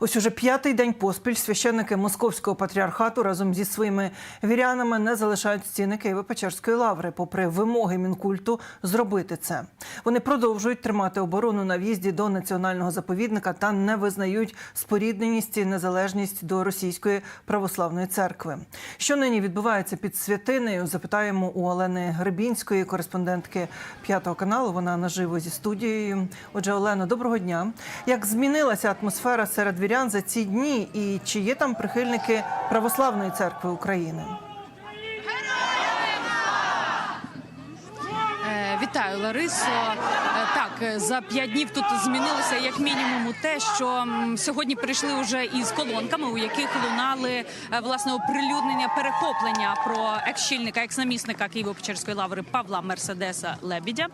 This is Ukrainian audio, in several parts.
Ось уже п'ятий день поспіль священники московського патріархату разом зі своїми вірянами не залишають стіни Києво-Печерської лаври, попри вимоги мінкульту зробити це. Вони продовжують тримати оборону на в'їзді до національного заповідника та не визнають спорідненість і незалежність до російської православної церкви. Що нині відбувається під святинею? Запитаємо у Олени Гребінської, кореспондентки п'ятого каналу. Вона наживо зі студією. Отже, Олено, доброго дня. Як змінилася атмосфера серед вірян за ці дні, і чи є там прихильники православної церкви України? Е, Вітаю, Ларисо. Так, е, за п'ять днів тут змінилося як мінімум те, що сьогодні прийшли вже із колонками, у яких лунали е, власне оприлюднення перехоплення про екс-щільника, екс-намісника Києво-Печерської лаври Павла Мерседеса Лебідя.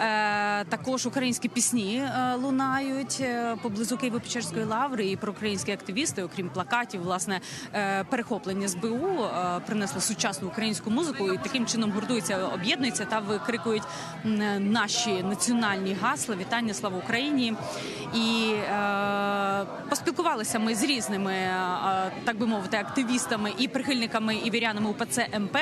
Е, Також українські пісні лунають поблизу Києво-Печерської лаври, і проукраїнські активісти, окрім плакатів, власне перехоплення СБУ принесли сучасну українську музику і таким чином гуртуються, об'єднуються та викрикують наші національні гасла вітання слава Україні. І е, поспілкувалися ми з різними, е, так би мовити, активістами і прихильниками і вірянами УПЦ МП.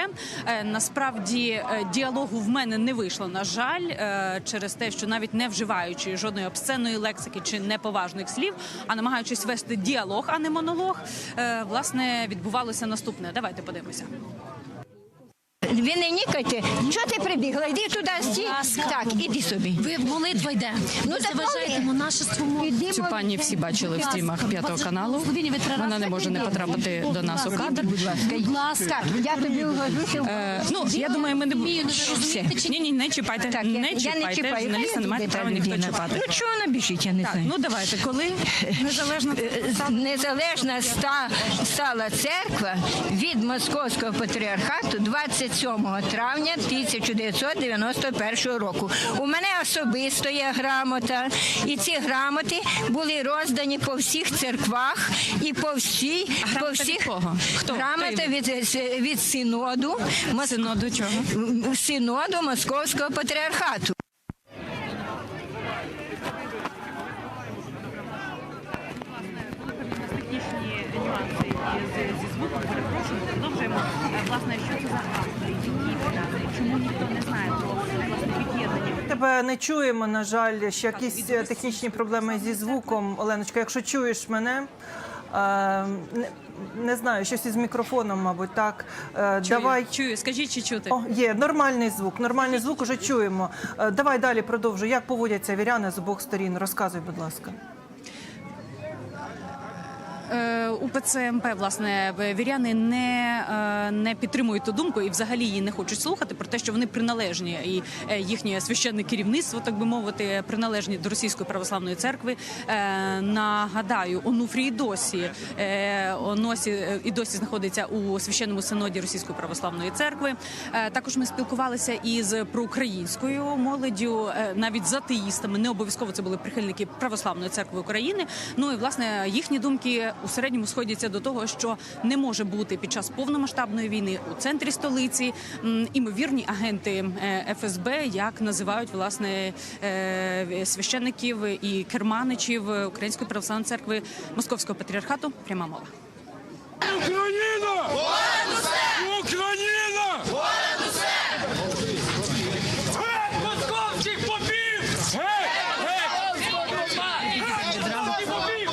Е, насправді е, діалогу в мене не вийшло, на жаль, е, через те, що навіть не вживаючи жодної обсценної лексики чи неповажних слів, а намагаючись вести діалог, а не монолог, е, власне відбувалося наступне. Давайте подивимося. Ви не нікайте. Що ти прибігла? Йди туди стій. Так, іди собі. Ви молитва йде. Ну, Ви так заважаєте коли? монашеству. Ідемо. Цю пані всі бачили в стрімах п'ятого каналу. Вона не може не потрапити до нас у кадр. Будь ласка, Будь ласка. Я тобі. Е, Ну я думаю, ми не розумієте, чи ні, ні, не чіпайте. Так, я, не я чіпайте. не чіпаю. Журналіста не має права ніхто чіпати. Ну чого вона біжить, я не Так, знаю. ну давайте, коли незалежно Е, Незалежна ста- стала церква від Московського патріархату 27 травня 1991 року. У мене особисто є грамота, і ці грамоти були роздані по всіх церквах і по всій по всіх кого? Хто? грамота від, від синоду синоду чого? синоду Московського патріархату. технічні нюанси зі звуком. Перепрошую, продовжуємо. Власне, що це за грамота? Які видати? Чому ніхто не знає про власне від'єднання? Тебе не чуємо, на жаль, ще якісь технічні проблеми зі звуком. Оленочка, якщо чуєш мене. е, Не, не знаю, щось із мікрофоном, мабуть, так. Е, Давай. чую, скажіть, чи чути? О, є нормальний звук. Нормальний звук уже чуємо. Е, Давай далі продовжуй. Як поводяться віряни з обох сторін? Розказуй, будь ласка. Е, УПЦ МП, власне, віряни не, е, не підтримують ту думку і взагалі її не хочуть слухати про те, що вони приналежні, і е, їхнє священне керівництво, так би мовити, приналежні до російської православної церкви. Нагадаю, Онуфрій досі Оносі і досі знаходиться у священному синоді Російської православної церкви. Також ми спілкувалися із проукраїнською молоддю, навіть з атеїстами. Не обов'язково це були прихильники православної церкви України. Ну і власне їхні думки у середньому сходяться до того, що не може бути під час повномасштабної війни у центрі столиці імовірні агенти е, ФСБ, як називають власне е, священників і керманичів Української православної церкви Московського патріархату. Пряма мова. Україна! Україна! Геть московських попів! Геть! Геть! Московських попів!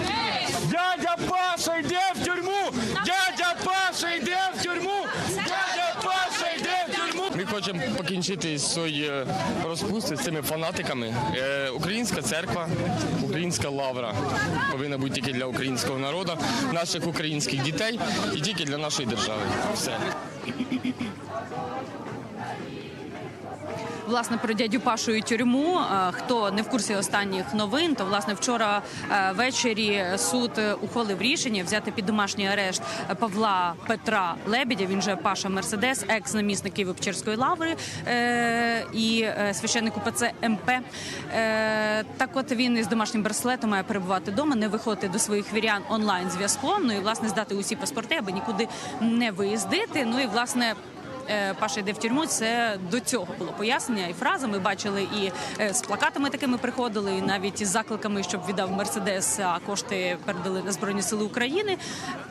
Геть! Дядя Паша йде в тюрму! Дядя Паша йде в тюрму! Дядя Паша йде в тюрму! Ми покінчити свої розпусти з цими фанатиками. Е, Українська церква, українська лавра повинна бути тільки для українського народу, наших українських дітей і тільки для нашої держави. Все. Власне, про дядю Пашу і тюрму. Е, Хто не в курсі останніх новин, то власне вчора е, ввечері суд ухвалив рішення взяти під домашній арешт Павла Петра Лебедя. Він же Паша Мерседес, екс-намісник Києво-Печерської лаври е, і священник УПЦ МП. Так, от він із домашнім браслетом має перебувати вдома, не виходити до своїх вірян онлайн зв'язком. Ну і власне здати усі паспорти, аби нікуди не виїздити. Ну і власне Паша йде в тюрму. Це до цього було пояснення і фраза. Ми бачили і е, з плакатами такими приходили, і навіть із закликами, щоб віддав мерседес, а кошти передали на збройні сили України.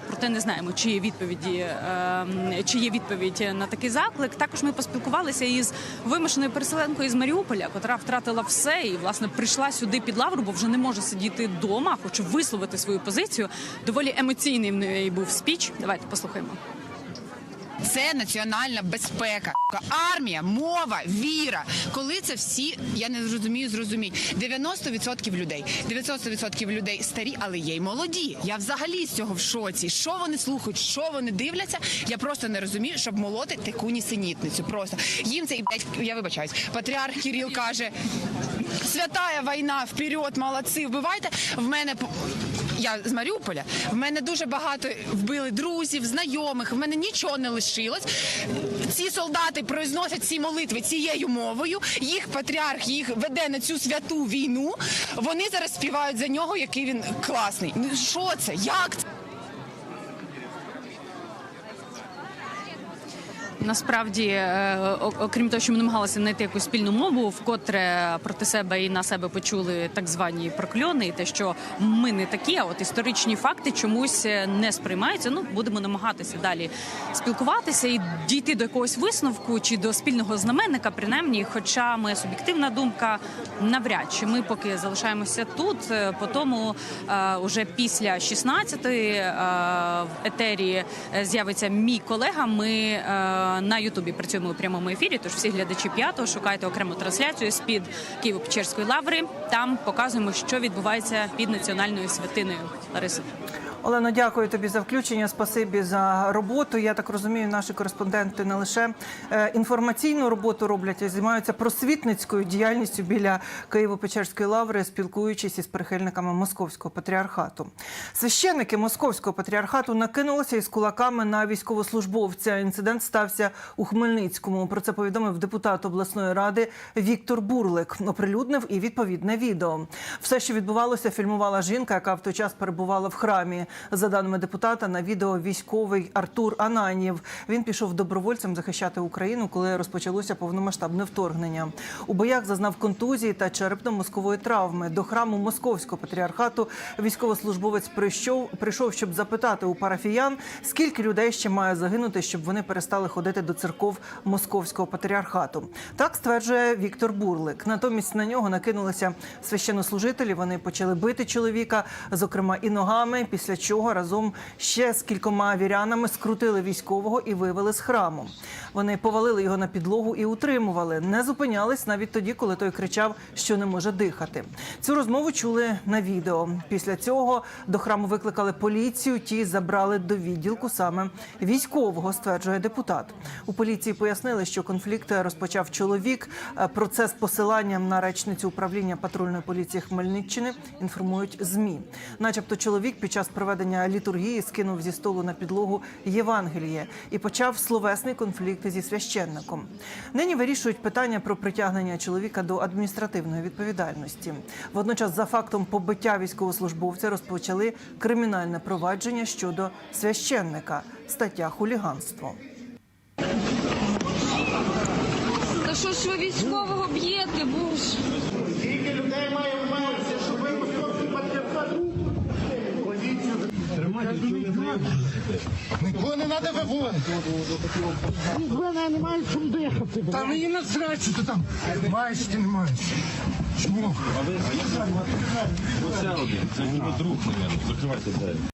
Проте не знаємо, чи є відповіді, е, чи є відповідь на такий заклик. Також ми поспілкувалися із вимушеною переселенкою з Маріуполя, котра втратила все і власне прийшла сюди під лавру, бо вже не може сидіти вдома, хоче висловити свою позицію. Доволі емоційний в неї був спіч. Давайте послухаємо. Це національна безпека, армія, мова, віра. Коли це всі, я не зрозумію, зрозуміть. 90% людей, 90% людей старі, але є й молоді. Я взагалі з цього в шоці. Що вони слухають, що вони дивляться? Я просто не розумію, щоб молоти таку нісенітницю. Просто їм це і я вибачаюсь. Патріарх Кирил каже: святая війна, вперед, молодці, вбивайте. В мене я з Маріуполя. В мене дуже багато вбили друзів, знайомих. В мене нічого не лишилось. Ці солдати произносять ці молитви цією мовою. Їх патріарх їх веде на цю святу війну. Вони зараз співають за нього, який він класний. Ну що це? Як це? Насправді, е, окрім того, що ми намагалися знайти якусь спільну мову, вкотре проти себе і на себе почули так звані прокльони, і те, що ми не такі, а от історичні факти чомусь е, не сприймаються. Ну будемо намагатися далі спілкуватися і дійти до якогось висновку чи до спільного знаменника, принаймні. Хоча моя суб'єктивна думка навряд чи ми поки залишаємося тут. е, По тому е, уже після 16-ї е, в етері з'явиться мій колега. Ми на Ютубі працюємо у прямому ефірі. Тож всі глядачі п'ятого шукайте окрему трансляцію з під Києво-Печерської лаври. Там показуємо, що відбувається під національною святиною. Лариса. Олено, дякую тобі за включення. Спасибі за роботу. Я так розумію, наші кореспонденти не лише е, інформаційну роботу роблять, а займаються просвітницькою діяльністю біля Києво-Печерської лаври, спілкуючись із прихильниками московського патріархату. Священники московського патріархату накинулися із кулаками на військовослужбовця. Інцидент стався у Хмельницькому. Про це повідомив депутат обласної ради Віктор Бурлик. Оприлюднив і відповідне відео. Все, що відбувалося, фільмувала жінка, яка в той час перебувала в храмі. За даними депутата, на відео військовий Артур Ананів. Він пішов добровольцем захищати Україну, коли розпочалося повномасштабне вторгнення. У боях зазнав контузії та черепно-мозкової травми. До храму московського патріархату військовослужбовець прийшов, прийшов, щоб запитати у парафіян, скільки людей ще має загинути, щоб вони перестали ходити до церков московського патріархату. Так стверджує Віктор Бурлик. Натомість на нього накинулися священнослужителі. Вони почали бити чоловіка, зокрема і ногами. Після чого разом ще з кількома вірянами скрутили військового і вивели з храму. Вони повалили його на підлогу і утримували. Не зупинялись навіть тоді, коли той кричав, що не може дихати. Цю розмову чули на відео. Після цього до храму викликали поліцію. Ті забрали до відділку саме військового, стверджує депутат. У поліції пояснили, що конфлікт розпочав чоловік. Про це з посиланням на речницю управління патрульної поліції Хмельниччини інформують змі. Начебто, чоловік під час проведення літургії скинув зі столу на підлогу Євангеліє і почав словесний конфлікт зі священником. Нині вирішують питання про притягнення чоловіка до адміністративної відповідальності. Водночас, за фактом побиття військовослужбовця, розпочали кримінальне провадження щодо священника. Стаття хуліганство. Та що ж ви військового б'єте, боже? Нікого не треба виводити. не немає чим дихати. Та мені насрать, що ти там маєш чи не маєш. Чому? Оце один. Це друг, мабуть. Закривайте двері.